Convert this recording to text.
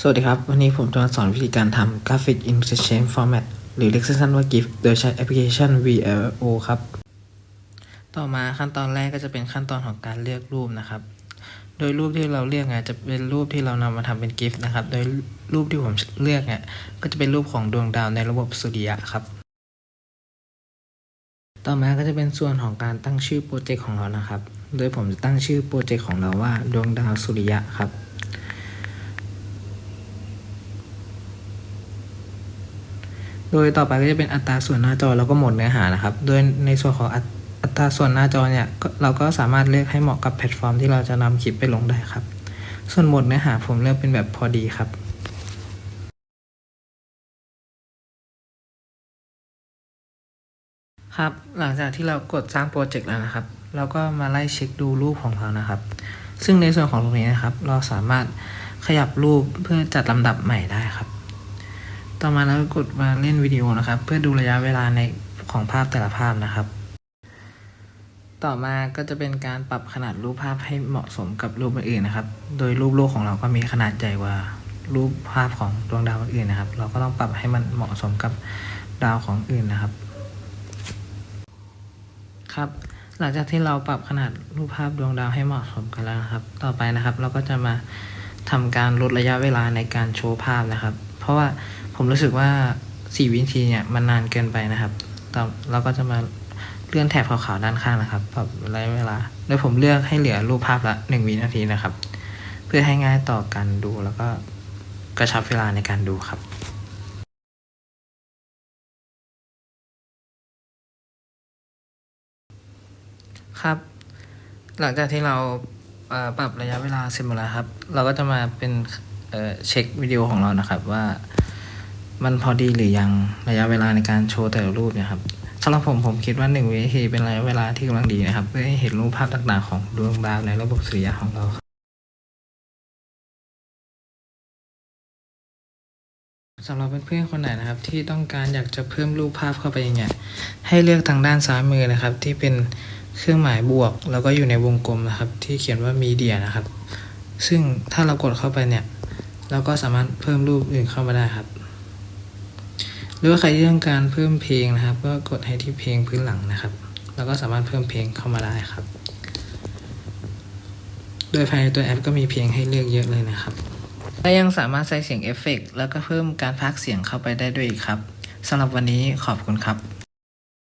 สวัสดีครับ วันนี้ผมจะมาสอนวิธีการทำ Graphic Interchange Format หรือเรียกสั้นๆว่า GIF โดยใช้แอปพลิเคชัน VLO ครับ ต่อมาขั้นตอนแรกก็จะเป็นขั้นตอนของการเลือกรูปนะครับ โดยรูปที่เราเลือกเนี่ยจะเป็นรูปที่เรานำมาทำเป็น GIF นะครับ โดยรูปที่ผมเลือกเนี่ยก็จะเป็นรูปของดวงดาวในระบบสุริยะครับ ต่อมาก็จะเป็นส่วนของการตั้งชื่อโปรเจกต์ของเรานะครับ โดยผมจะตั้งชื่อโปรเจกต์ของเราว่าดวงดาวสุริยะครับ โดยต่อไปก็จะเป็นอัตราส่วนหน้าจอแล้วก็โหมดเนื้อหานะครับ โดยในส่วนของอัตราส่วนหน้าจอเนี่ยเราก็สามารถเลือกให้เหมาะกับแพลตฟอร์มที่เราจะนำคลิปไปลงได้ครับ ส่วนโหมดเนื้อหาผมเลือกเป็นแบบพอดีครับครับ หลังจากที่เรากดสร้างโปรเจกต์แล้วนะครับ เราก็มาไล่เช็คดูรูปของเรานะครับ ซึ่งในส่วนของตรงนี้นะครับ เราสามารถขยับรูปเพื่อจัดลำดับใหม่ได้ครับ ต่อมาแล้วกดมาเล่นวิดีโอนะครับ เพื่อดูระยะเวลาในของภาพแต่ละภาพนะครับ ต่อมาก็จะเป็นการปรับขนาดรูปภาพให้เหมาะสมกับรูปอื่นนะครับ โดยรูปโลกของเราก็มีขนาดใหญ่กว่ารูปภาพของดวงดาวอื่นนะครับ เราก็ต้องปรับให้มันเหมาะสมกับดาวของอื่นนะครับ ครับ หลังจากที่เราปรับขนาดรูปภาพดวงดาวให้เหมาะสมกันแล้วนะครับ ต่อไปนะครับ เราก็จะมาทำการลดระยะเวลาในการโชว์ภาพนะครับ เพราะว่า ผมรู้สึกว่า 4 วินาทีเนี่ยมันนานเกินไปนะครับต่อเราก็จะมาเลื่อนแถบขาวๆด้านข้างนะครับปรับระยะเวลา โดยผมเลือกให้เหลือรูปภาพละ 1 วินาทีนะครับ เพื่อให้ง่ายต่อการดูแล้วก็กระชับเวลาในการดูครับครับ หลังจากที่เราปรับระยะเวลาเสร็จหมดแล้วครับ เราก็จะมาเป็นเช็ควิดีโอของเรานะครับว่า มันพอดีหรือยังระยะเวลาในการโชว์แต่ละรูปเนี่ยครับสำหรับผมผมคิดว่าหนึ่งวินาทีเป็นระยะเวลาที่กำลังดีนะครับเพื่อให้เห็นรูปภาพต่างๆของดวงดาวในระบบสุริยะของเราสำหรับเพื่อนๆคนไหนนะครับที่ต้องการอยากจะเพิ่มรูปภาพเข้าไปเนี่ยให้เลือกทางด้านซ้ายมือนะครับ ที่เป็นเครื่องหมายบวก แล้วก็อยู่ในวงกลมนะครับ ที่เขียนว่ามีเดียนะครับ ซึ่งถ้าเรากดเข้าไปเนี่ย เราก็สามารถเพิ่มรูปอื่นเข้ามาได้ครับ รือว่าใครที่ต้องการเพิ่มเพลงนะครับ ก็กดให้ที่เพลงพื้นหลังนะครับ แล้วก็สามารถเพิ่มเพลงเข้ามาได้ครับ โดยภายในตัวแอปก็มีเพลงให้เลือกเยอะเลยนะครับ และยังสามารถใส่เสียงเอฟเฟกต์แล้วก็เพิ่มการพากเสียงเข้าไปได้ด้วยอีกครับสำหรับวันนี้ขอบคุณครับ